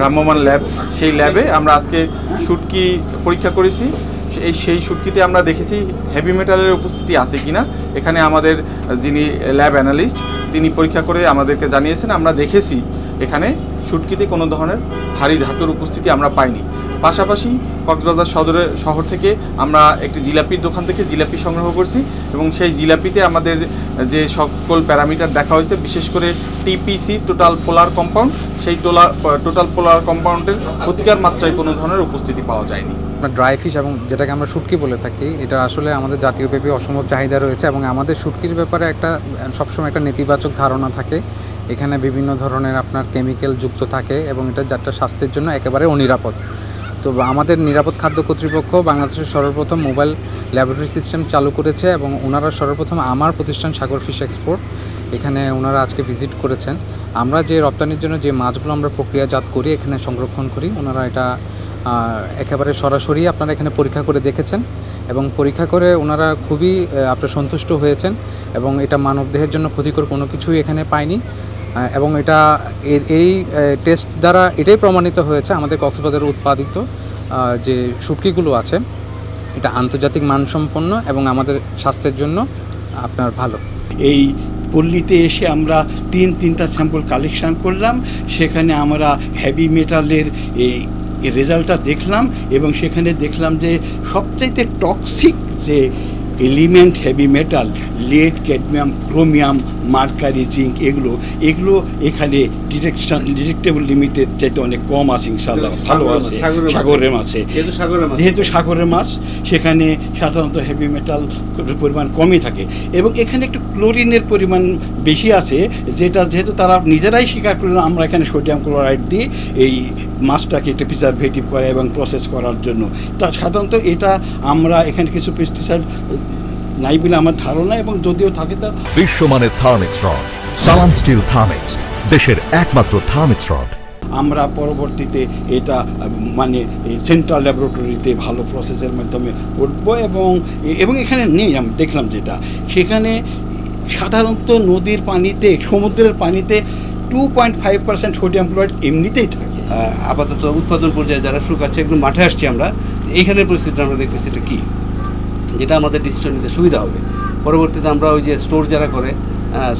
ভ্রাম্যমাণ ল্যাব সেই ল্যাবে আমরা আজকে শুটকি পরীক্ষা করেছি। এই সেই শুটকিতে আমরা দেখেছি হেভি মেটালের উপস্থিতি আছে কিনা। এখানে আমাদের যিনি ল্যাব অ্যানালিস্ট তিনি পরীক্ষা করে আমাদেরকে জানিয়েছেন, আমরা দেখেছি এখানে শুটকিতে কোনো ধরনের ভারী ধাতুর উপস্থিতি আমরা পাইনি। পাশাপাশি কক্সবাজার সদরের শহর থেকে আমরা একটি জিলাপির দোকান থেকে জিলাপি সংগ্রহ করছি এবং সেই জিলাপিতে আমাদের যে সকল প্যারামিটার দেখা হয়েছে, বিশেষ করে টিপিসি টোটাল পোলার কম্পাউন্ড, সেই টোলার টোটাল পোলার কম্পাউন্ডের প্রতিকার মাত্রায় কোনো ধরনের উপস্থিতি পাওয়া যায়নি। আমরা ড্রাই ফিশ এবং যেটাকে আমরা শুটকি বলে থাকি, এটা আসলে আমাদের জাতীয় ব্যাপী অসম্ভব চাহিদা রয়েছে এবং আমাদের শুটকির ব্যাপারে একটা, সবসময় একটা নেতিবাচক ধারণা থাকে। এখানে বিভিন্ন ধরনের আপনার কেমিক্যাল যুক্ত থাকে এবং এটা যাত্রা স্বাস্থ্যের জন্য একেবারে অনিরাপদ। তো আমাদের নিরাপদ খাদ্য কর্তৃপক্ষ বাংলাদেশের সর্বপ্রথম মোবাইল ল্যাবরেটরি সিস্টেম চালু করেছে এবং ওনারা সর্বপ্রথম আমার প্রতিষ্ঠান সাগর ফিশ এক্সপোর্ট এখানে ওনারা আজকে ভিজিট করেছেন। আমরা যে রপ্তানির জন্য যে মাছগুলো আমরা প্রক্রিয়াজাত করি, এখানে সংরক্ষণ করি, ওনারা এটা একেবারে সরাসরি আপনারা এখানে পরীক্ষা করে দেখেছেন এবং পরীক্ষা করে ওনারা খুবই আপনার সন্তুষ্ট হয়েছেন এবং এটা মানবদেহের জন্য ক্ষতিকর কোনো কিছুই এখানে পায়নি। এবং এটা এই টেস্ট দ্বারা এটাই প্রমাণিত হয়েছে আমাদের কক্সবাজারে উৎপাদিত যে শুটকিগুলো আছে, এটা আন্তর্জাতিক মানসম্পন্ন এবং আমাদের স্বাস্থ্যের জন্য আপনার ভালো। এই পল্লীতে এসে আমরা তিন, তিনটা স্যাম্পল কালেকশন করলাম। সেখানে আমরা হেভি মেটালের এই রেজাল্টটা দেখলাম এবং সেখানে দেখলাম যে সবচাইতে টক্সিক যে element heavy metal lead cadmium chromium mercury zinc এগুলো এগুলো এখানে ডিটেকশন ডিটেক্টেবল লিমিটের চাইতে অনেক কম আছে ইনশাল্লাহ ভালো আছে সাগরের মাছ। যেহেতু সাগরের মাছ। সেখানে সাধারণত হেভি মেটাল পরিমাণ কমই থাকে। এবং এখানে একটু ক্লোরিনের পরিমাণ বেশি আছে যেটা যেহেতু তারা নিজেরাই স্বীকার করলেন আমরা এখানে সোডিয়াম ক্লোরাইড দিয়ে এই মাছটাকে একটু প্রিজারভেটিভ করা এবং প্রসেস করার জন্য। তা সাধারণত এটা আমরা এখানে কিছু পেস্টিসাইড নাই বলে আমার ধারণা এবং যদিও থাকে তা বিশ্বমানের Thermex rod Salam steel Thermex দেশের একমাত্র থার্মিক্স রড আমরা পরবর্তীতে এটা মানে সেন্ট্রাল ল্যাবরেটরিতে ভালো প্রসেসের মাধ্যমে করব এবং এবং এখানে নেই আমি দেখলাম যেটা। সেখানে সাধারণত নদীর পানিতে সমুদ্রের পানিতে two point five percent sodium chloride এমনিতেই থাকে। আপাতত উৎপাদন পর্যায়ে যারা শুকাচ্ছে একদম মাঠে আসছি আমরা। এইখানের পরিস্থিতিটা আমরা দেখতেছি এটা কী? যেটা আমাদের ডিসিশন নিতে সুবিধা হবে। পরবর্তীতে আমরা ওই যে স্টোর যারা করে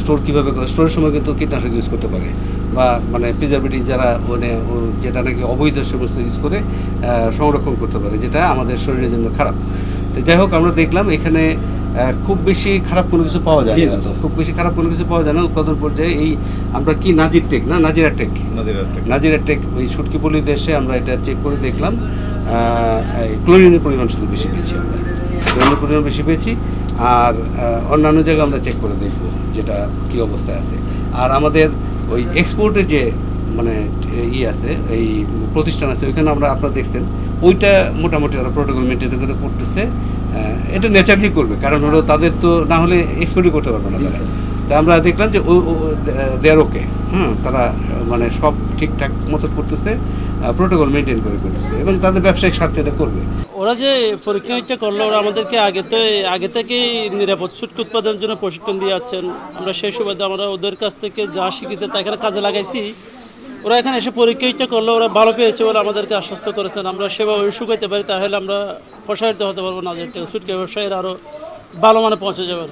স্টোর কীভাবে করে স্টোরের সময় কিন্তু কীটনাশক ইউজ করতে পারে। বা মানে প্রিজারভেটিভ যারা মানে যেটা নাকি অবৈধ সমস্ত ইউজ করে সংরক্ষণ করতে পারে, যেটা আমাদের শরীরের জন্য খারাপ। তো যাই হোক, আমরা দেখলাম এখানে খুব বেশি খারাপ কোনো কিছু পাওয়া যায় না। খুব বেশি খারাপ কোনো কিছু পাওয়া যায় না। উৎপাদন পর্যায়ে এই আমরা কি নাজির টেক না? নাজিরা টেক। নাজিরা টেক। ওই ছুটকি পল্লীতে এসে আমরা এটা চেক করে দেখলাম। ক্লোরিনের পরিমাণ শুধু বেশি পেয়েছি আমরা। ক্লোরিনের পরিমাণ বেশি পেয়েছি। আর অন্যান্য জায়গায় আমরা চেক করে দেখব যেটা কি অবস্থায় আছে। আর আমাদের ওই এক্সপোর্টের যে মানে ই আছে এই প্রতিষ্ঠান আছে ওইখানে আমরা আপনারা দেখছেন ওইটা মোটামুটি ওরা প্রোটোকল মেনটেন করে করতেছে। এটা ন্যাচারালি করবে। কারণ হলো তাদের তো না হলে এক্সপোর্টই করতে পারবে না তারা। তা আমরা দেখলাম যে দেয়ার ওকে হুম? তারা মানে সব ঠিকঠাক মতো করতেছে প্রোটোকল মেনটেন করে করতেছে এবং তাদের ব্যবসায়িক স্বার্থে এটা করবে। ওরা যে পরীক্ষা নিরীক্ষা করল ওরা আমাদেরকে আগে তো আগে থেকেই নিরাপদ সুটকি উৎপাদনের জন্য প্রশিক্ষণ দিয়ে যাচ্ছেন। আমরা সেই সুবাদে আমরা ওদের কাছ থেকে যা শিখিতে তা এখানে কাজে লাগাইছি। ওরা এখানে এসে পরীক্ষা করল, ওরা ভালো পেয়েছে বলে আমাদেরকে আশ্বস্ত করেছেন। আমরা সেভাবে শুকাইতে পারি, তাহলে আমরা প্রসারিত হতে পারব না। যে সুটকে ব্যবসায়ীরা আরও ভালো মানে পৌঁছে যাবেন